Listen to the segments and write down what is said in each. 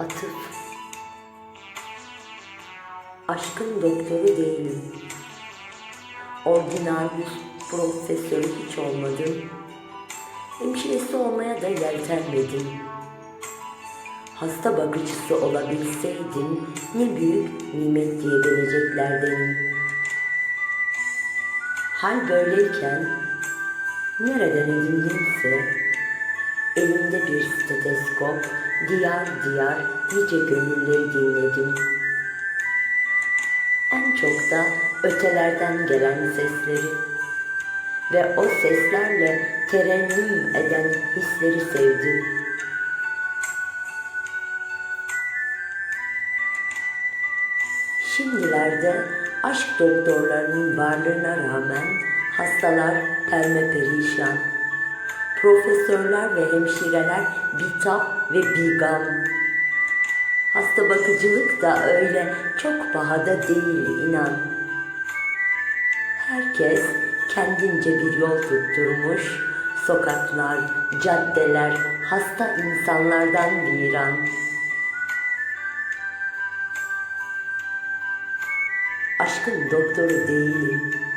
Atıf Aşkın doktoru değilim. Ordinaryus profesörü hiç olmadım. Hemşiresi olmaya da yeltenmedim. Hasta bakıcısı olabilseydim ne büyük nimet diyebileceklerdenim. Hal böyleyken nereden edindimse elimde bir steteskop diyar diyar nice gönülleri dinledim. En çok da ötelerden gelen sesleri ve o seslerle terennüm eden hisleri sevdim. Şimdilerde aşk doktorlarının varlığına rağmen hastalar perme perişan. Profesörler ve hemşireler bitap ve bigam. Hasta bakıcılık da öyle çok pahada değil inan. Herkes kendince bir yol tutturmuş, sokaklar, caddeler hasta insanlardan viran. Aşkın doktoru değilim.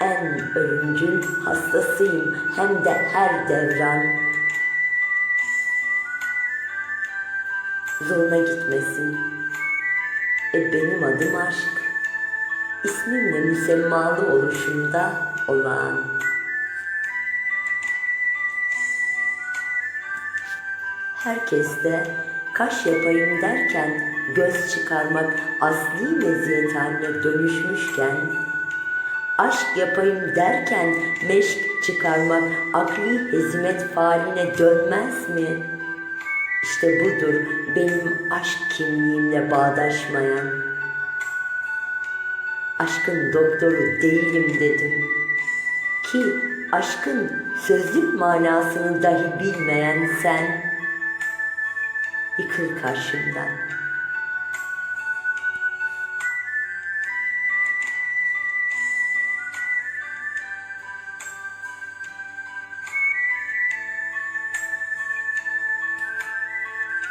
En ölümcül hastasıyım hem de her devran. Zoruna gitmesin. E benim adım aşk. İsmimle müsemmalı oluşumda olağan. Herkes de kaş yapayım derken göz çıkarmak asli meziyet haline dönüşmüşken aşk yapayım derken meşk çıkarmak akli hizmet faaline dönmez mi? İşte budur benim aşk kimliğimle bağdaşmayan. Aşkın doktoru değilim dedim. Ki aşkın sözlük manasını dahi bilmeyen sen yıkıl karşımdan.